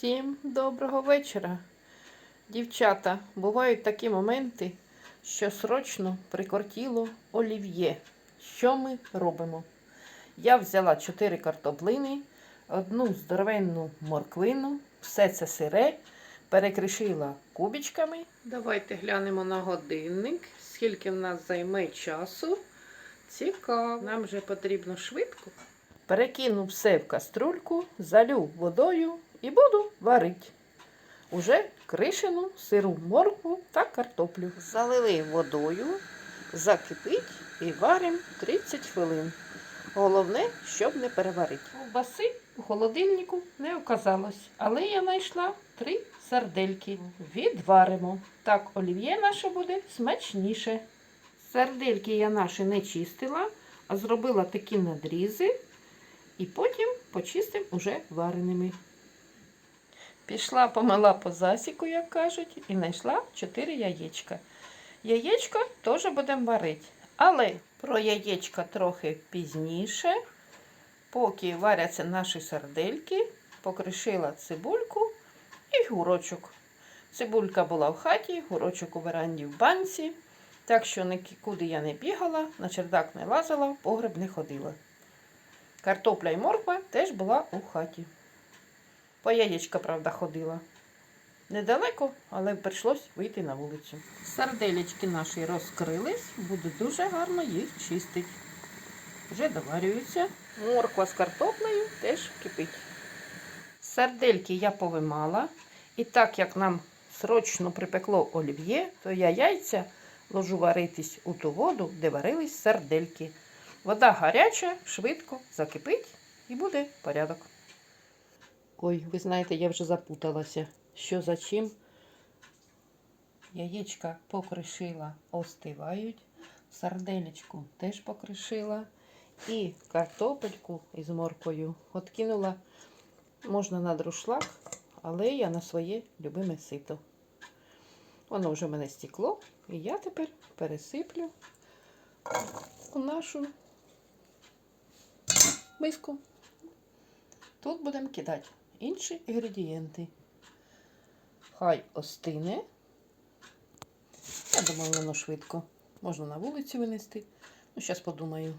Всім доброго вечора. Дівчата, бувають такі моменти, що срочно прикортіло олів'є. Що ми робимо? Я взяла 4 картоплини, одну здоровенну морквину, все це сире, перекришила кубічками. Давайте глянемо на годинник, скільки в нас займе часу. Цікаво. Нам вже потрібно швидко. Перекину все в каструльку, залю водою і буду варити. Уже кришену, сиру моркву та картоплю. Залили водою, закипить і варимо 30 хвилин. Головне, щоб не переварити. Ковбаси у холодильнику не оказалось, але я знайшла три сардельки. Відваримо. Так олів'є наше буде смачніше. Сардельки я наші не чистила, а зробила такі надрізи і потім почистимо уже вареними. Пішла, помила по засіку, як кажуть, і знайшла 4 яєчка. Яєчко теж будемо варити. Але про яєчка трохи пізніше, поки варяться наші сардельки, покришила цибульку і гурочок. Цибулька була в хаті, гурочок у веранді в банці. Так що нікуди я не бігала, на чердак не лазила, в погреб не ходила. Картопля і морква теж була у хаті. По яєчка, правда, ходила. Недалеко, але прийшлось вийти на вулицю. Сарделечки наші розкрились, буде дуже гарно їх чистити. Вже доварюються. Морква з картоплею теж кипить. Сардельки я повимала. І так як нам срочно припекло олів'є, то я яйця ложу варитись у ту воду, де варились сардельки. Вода гаряча, швидко закипить і буде порядок. Ой, ви знаєте, я вже запуталася. Що за чим? Яєчка покришила, остивають. Сарделечку теж покришила. І картопельку із моркою откинула. Можна на друшлак, але я на своє любиме сито. Воно вже в мене стекло, і я тепер пересиплю у нашу миску. Тут будемо кидати інші інгредієнти. Хай остине. Я думаю, воно швидко. Можна на вулицю винести. Ну, зараз подумаю.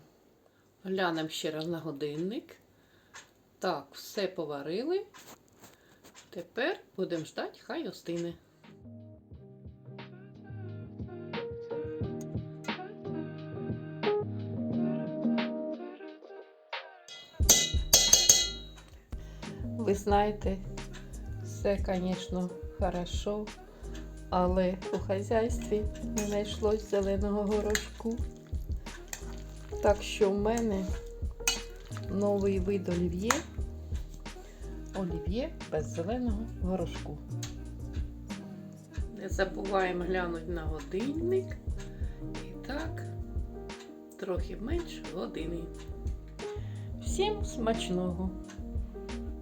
Глянемо ще раз на годинник. Так, все поварили. Тепер будемо ждати, хай остине. Ви знаєте, все, звісно, хорошо, але у хазяйстві не знайшлось зеленого горошку. Так що в мене новий вид олів'є. Олів'є без зеленого горошку. Не забуваємо глянути на годинник. І так, трохи менше години. Всім смачного!